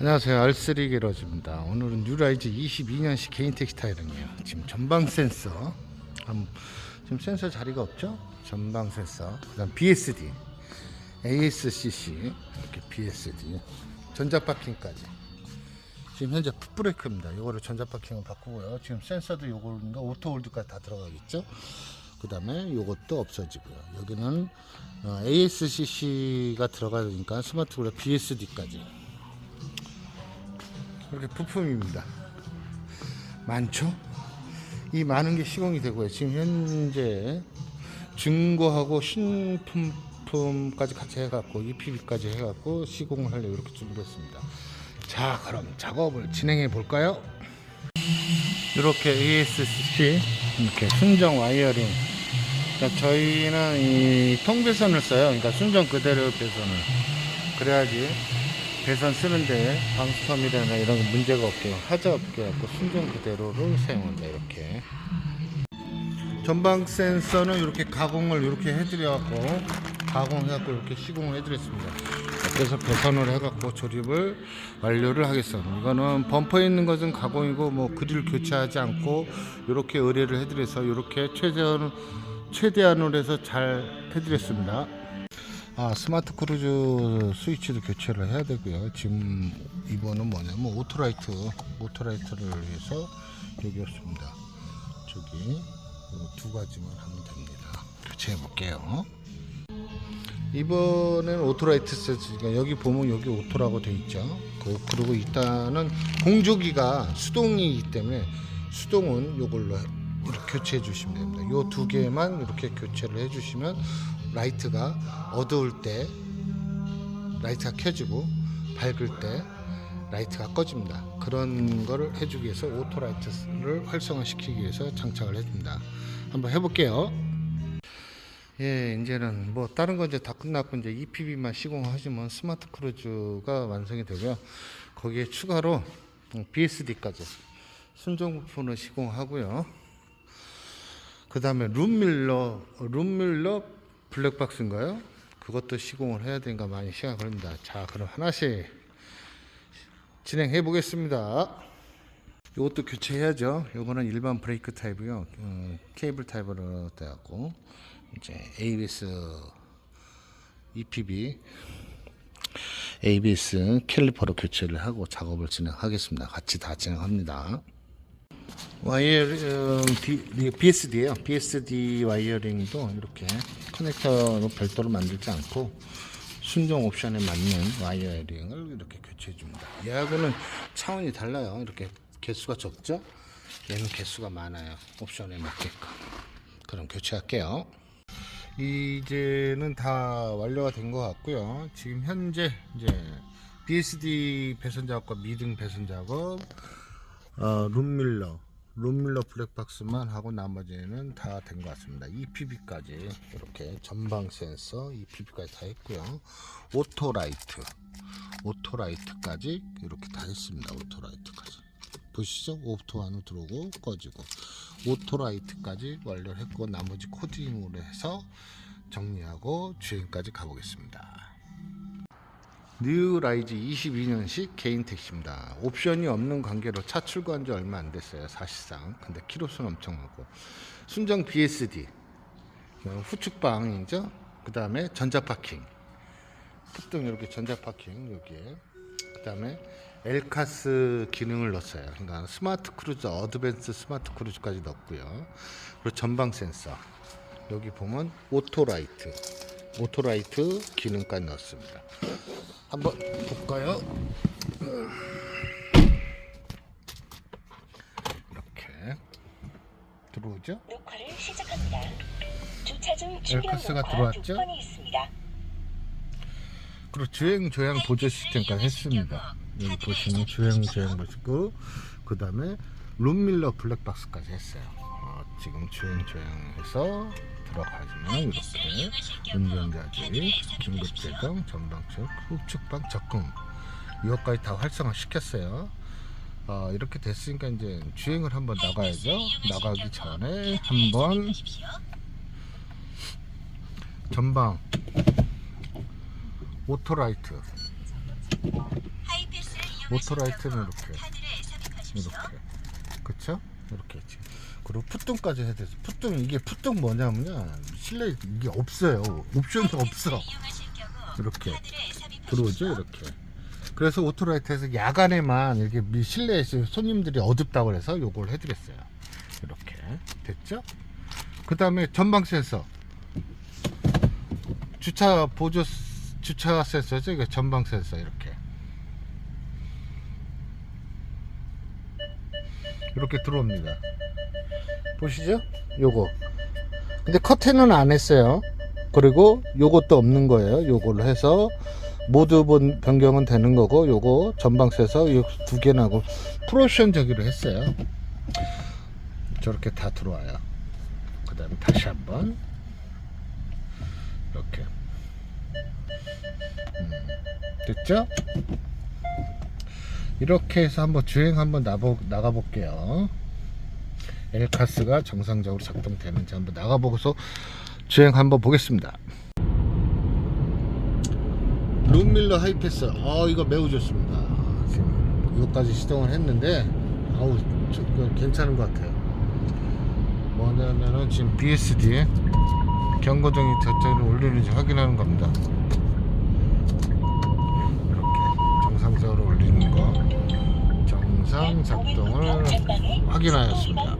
안녕하세요. R3 게러즈입니다. 오늘은 뉴라이즈 22년식 개인 텍스타일이에요. 지금 전방 센서. 음, 지금 센서 자리가 없죠? 전방 센서. 그 다음 BSD ASCC 이렇게 BSD 전자파킹까지. 지금 현재 풋브레이크입니다. 이거를 전자파킹을 바꾸고요. 지금 센서도 요거인가 오토홀드까지 다 들어가겠죠? 그 다음에 요것도 없어지고요. 여기는 어, ASCC가 들어가니까 스마트 그래 BSD까지 이렇게 부품입니다. 많죠? 이 많은 게 시공이 되고요. 지금 현재 중고하고 신품품까지 같이 해갖고 EPB까지 해갖고 시공을 하려고 이렇게 준비했습니다. 자, 그럼 작업을 진행해 볼까요? 이렇게 ASCC 이렇게 순정 와이어링. 그러니까 저희는 이 통배선을 써요. 그러니까 순정 그대로 배선을. 그래야지 배선 쓰는데 방수섬이라나 이런 거 문제가 없게 하자 없게 갖고 순정 그대로를 사용한다 이렇게. 전방 센서는 이렇게 가공을 이렇게 해드려갖고 가공해갖고 이렇게 시공을 해드렸습니다. 그래서 배선을 해갖고 조립을 완료를 하겠습니다. 이거는 범퍼에 있는 것은 가공이고 뭐 그릴 교체하지 않고 이렇게 의뢰를 해드려서 이렇게 최대한 최대한으로 해서 잘 해드렸습니다 아 스마트 크루즈 스위치도 교체를 해야 되고요. 지금 이번은 뭐냐면 오토라이트 오토라이트를 위해서 여기였습니다. 저기 요두 가지만 하면 됩니다. 교체해 볼게요. 이번에는 오토라이트 세트니까 여기 보면 여기 오토라고 돼 있죠. 그, 그리고 일단은 공조기가 수동이기 때문에 수동은 이렇게 교체해 주시면 됩니다. 요 두 개만 이렇게 교체를 해 주시면 라이트가 어두울 때 라이트가 켜지고 밝을 때 라이트가 꺼집니다. 그런 거를 해주기 위해서 오토 라이트를 활성화시키기 위해서 장착을 해줍니다. 한번 해볼게요. 예, 이제는 뭐 다른 건 이제 다 끝났고 이제 EPB만 시공하시면 스마트 크루즈가 완성이 되고요. 거기에 추가로 BSD까지 순정 부품을 시공하고요. 그 다음에 룸밀러, 룸밀러 블랙박스인가요? 그것도 시공을 해야 되니까 많이 시간 걸립니다. 자, 그럼 하나씩 진행해 보겠습니다. 이것도 교체해야죠. 이거는 일반 브레이크 타입이요. 어, 케이블 타입으로 돼갖고 이제 ABS EPB ABS 캘리퍼로 교체를 하고 작업을 진행하겠습니다. 같이 다 진행합니다. 와이어 어, 비, BSD예요. BSD 와이어링도 이렇게 커넥터로 별도로 만들지 않고 순정 옵션에 맞는 와이어링을 이렇게 교체해 줍니다. 얘하고는 차원이 달라요. 이렇게 개수가 적죠? 얘는 개수가 많아요. 옵션에 맞게끔. 그럼 교체할게요. 이제는 다 완료가 된 것 같고요. 지금 현재 이제 BSD 배선 작업과 미등 배선 작업, 어, 룸밀러, 룸밀러 블랙박스만 하고 나머지는 다 된 것 같습니다. EPB까지 이렇게 전방 센서 EPB까지 다 했고요. 오토라이트, 오토라이트까지 이렇게 다 했습니다. 오토라이트까지. 보시죠? 오토 안으로 들어오고 꺼지고 오토라이트까지 완료를 했고 나머지 코딩으로 해서 정리하고 주행까지 가보겠습니다. 뉴라이즈 22년식 개인 택시입니다. 옵션이 없는 관계로 차 출고한 지 얼마 안 됐어요. 사실상. 근데 키로수는 엄청 많고 순정 BSD 어, 후측방이죠. 그 다음에 전자파킹 푸등 이렇게 전자파킹 여기에 그 다음에 엘카스 기능을 넣었어요. 그러니까 스마트 크루즈 어드밴스 스마트 크루즈까지 넣었고요. 그리고 전방 센서 여기 보면 오토라이트 오토라이트 기능까지 넣었습니다. 한번 볼까요? 이렇게 들어오죠? 녹화를 시작합니다. 주차 중 엘카스가 충격 들어왔죠? 녹화 조건이 있습니다. 그리고 주행 조향 보조 시스템까지 했습니다. 여기 보시면 주행 조향 보시고 그 다음에 룸밀러 블랙박스까지 했어요. 어, 지금 주행 조향해서 들어가시면 이렇게 운전자지 긴급 제동 전방측 후측방 접근 이것까지 다 활성화 시켰어요. 어, 이렇게 됐으니까 이제 주행을 한번 나가야죠. 나가기 전에 한번 전방 오토라이트 오토라이트는 이렇게 이렇게 그쵸? 이렇게 했지 그리고 풋등까지 해야 돼서. 풋등 이게 풋등 뭐냐면요 실내 이게 없어요. 옵션이 없어. 이렇게. 들어오죠 이렇게. 그래서 오토라이트에서 야간에만 이렇게 미- 실내에서 손님들이 어둡다고 그래서 요걸 해드렸어요. 이렇게. 됐죠? 그 다음에 전방 센서. 주차 보조 스- 주차 센서죠? 이거 전방 센서 이렇게 이렇게 들어옵니다. 보시죠? 요거. 근데 커튼은 안 했어요. 그리고 요것도 없는 거예요. 요걸로 해서 모두 본 변경은 되는 거고 요거 전방 센서 두 개 나고 프로션 저기로 했어요. 저렇게 다 들어와요. 그 다음에 다시 한번 이렇게. 음, 됐죠? 이렇게 해서 한번 주행 한번 나보, 나가 볼게요. 엘카스가 정상적으로 작동되는지 한번 나가보고서 주행 한번 보겠습니다. 룸밀러 하이패스. 아 이거 매우 좋습니다. 지금 이것까지 시동을 했는데 아우 저, 이거 괜찮은 것 같아요. 뭐냐면은 지금 BSD 경고등이 저쪽으로 올리는지 확인하는 겁니다 정상 작동을 확인하였습니다